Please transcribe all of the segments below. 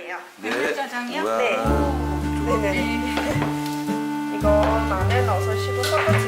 짜장이에요. 네. 짜장이요? 네. 네네. 이거 마늘 넣어서 씹어 섞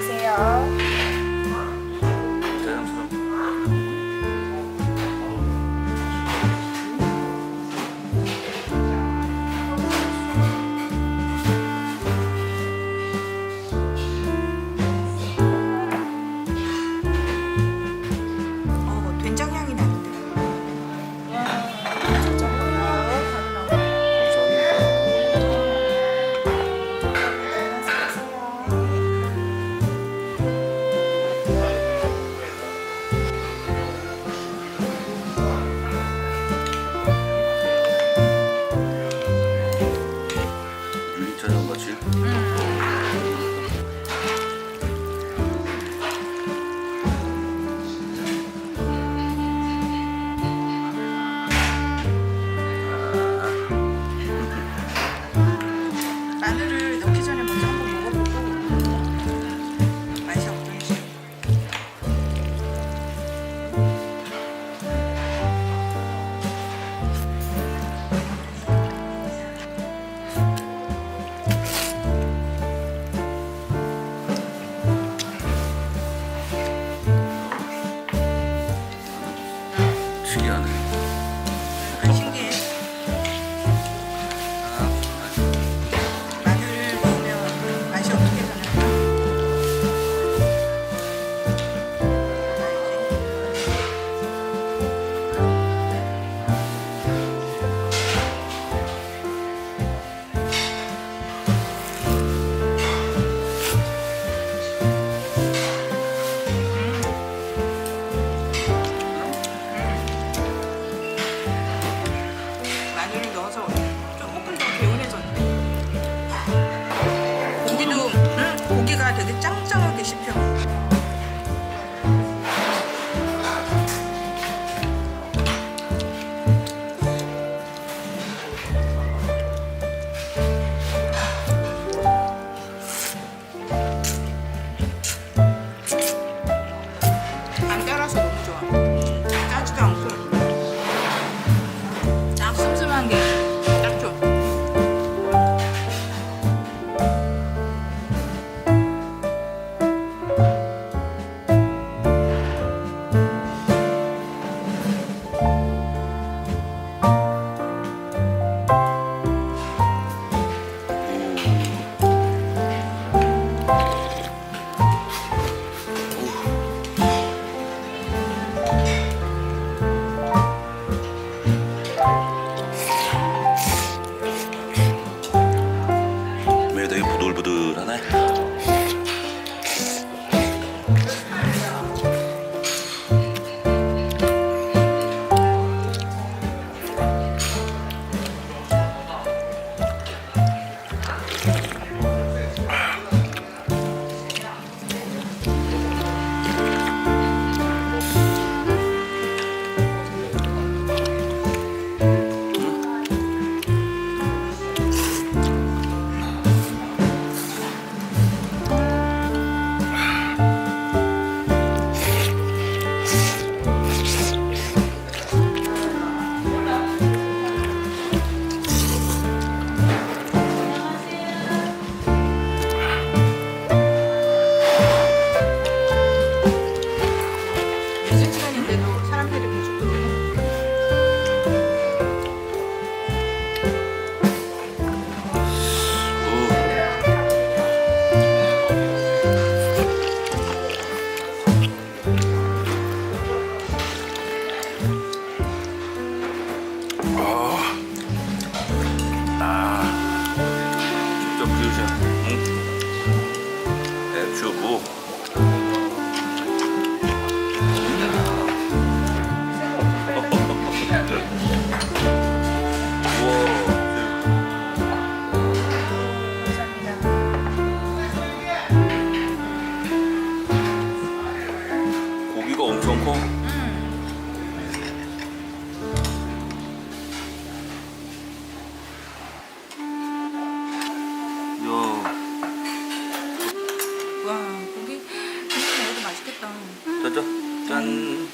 짠.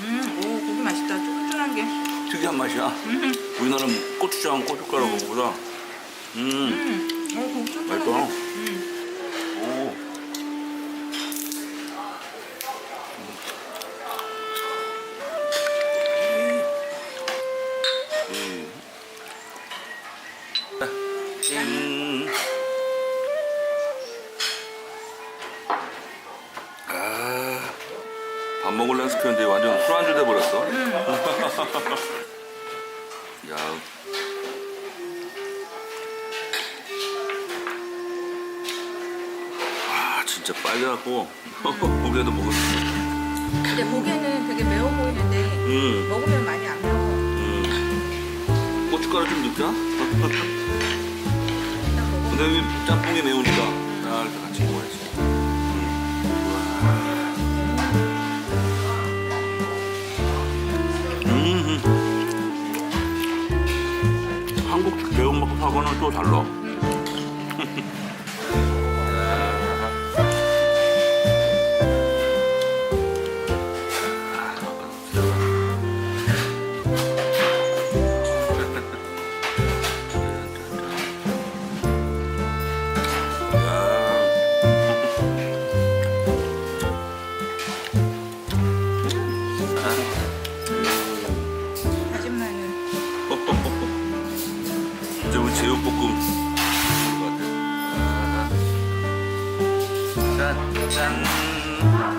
음, 오 고기 맛있다. 쫀쫀한 게. 특이한 맛이야. 음, 우리나라는 고추장, 고춧가루 먹보다 음, 음, 오 고기 쫀쫀한 게. 맛있다. 음, 오. 음. 자, 짠. 시켰는데 완전 술안주 돼버렸어. 야, 아, 진짜 빨개갖고 수 있어. 근데 보기에는 되게 매워 보이는데 음, 먹으면 많이 안 매워. 음. 고춧가루 좀 넣자. 일단 먹어. 근데 여기 짬뽕이 매우니까 아, 이렇게 같이 먹어야지. 음. 한국 매운맛하고는 또 달라. 山.